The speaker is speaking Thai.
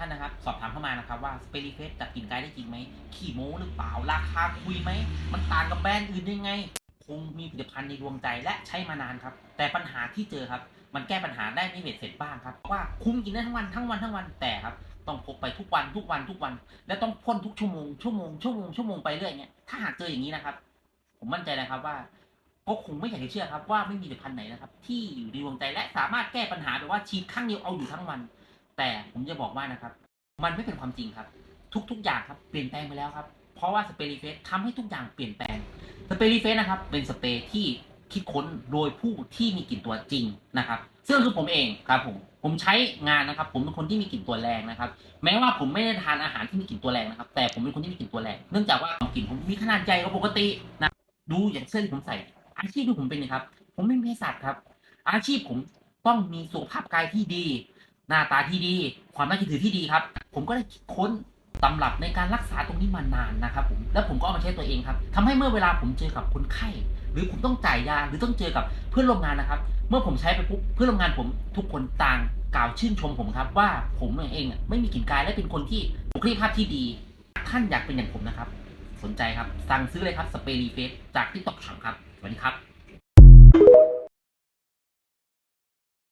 ท่านนะครับ สอบถามเข้ามานะครับว่าสเปรีเฟสจับกลิ่นกายได้จริงไหม ขี่โม้หรือเปล่า ราคาคุยไหม มันต่างกับแบรนด์อื่นยังไง คงมีผลิตภัณฑ์ในดวงใจและใช้มานานครับ แต่ปัญหาที่เจอครับ มันแก้ปัญหาได้ไม่เบ็ดเสร็จบ้างครับ ว่าคุ้มกินได้ทั้งวันทั้งวันทั้งวันแต่ครับ ต้องพกไปทุกวันทุกวันทุกวัน และต้องพ่นทุกชั่วโมงชั่วโมงชั่วโมงชั่วโมงไปเรื่อยเงี้ย ถ้าหากเจออย่างนี้นะครับ ผมมั่นใจนะครับว่าก็คงไม่อยากจะเชื่อครับว่าไม่มีผลิตภัณฑ์ไหนนะครับที่อยู่ในดวงใจและสามารถแก้ปัญหาแบบว่าฉีดข้างเดียวเอาอยู่ทั้งวัน แต่ผมจะบอกว่านะครับ มันไม่เป็นความจริงครับ ทุกๆอย่างครับเปลี่ยนแปลงไปแล้วครับ เพราะว่าสเปรีเฟสทำให้ทุกอย่างเปลี่ยนแปลงสเปรีเฟสนะครับ เป็นสเปรย์ที่คิดค้นโดยผู้ที่มีกลิ่นตัวจริงนะครับ ซึ่งคือผมเองครับผมผมใช้งานนะครับ ผมเป็นคนที่มีกลิ่นตัวแรงนะครับ แม้ว่าผมไม่ได้ทานอาหารที่มีกลิ่นตัวแรงนะครับ แต่ผมเป็นคนที่มีกลิ่นตัวแรงเนื่องจากว่ากลิ่นผมมีขนาดใหญ่กว่าปกตินะดูอย่างเสื้อที่ผมใส่ อาชีพที่ผมเป็นนะครับ ผมเป็นเภสัชครับ อาชีพผมต้องมีสุขภาพกายที่ดี หน้าตาที่ดี ความน่าเชื่อถือที่ดีครับ ผมก็ได้คิดค้นตำรับในการรักษาตรงนี้มานานนะครับผม แล้วผมก็เอามาใช้ตัวเองครับทำให้เมื่อเวลาผมเจอกับคนไข้ หรือผมต้องจ่ายยา หรือต้องเจอกับเพื่อนร่วมงานนะครับ เมื่อผมใช้ไปปุ๊บ เพื่อนร่วมงานผมทุกคนต่างกล่าวชื่นชมผมครับ ว่าผมเองไม่มีกลิ่นกายและเป็นคนที่บุคลิกภาพที่ดี ท่านอยากเป็นอย่างผมนะครับ สนใจครับ สั่งซื้อเลยครับ สเปรีเฟสจากทิกตอกช็อปครับ สวัสดีครับ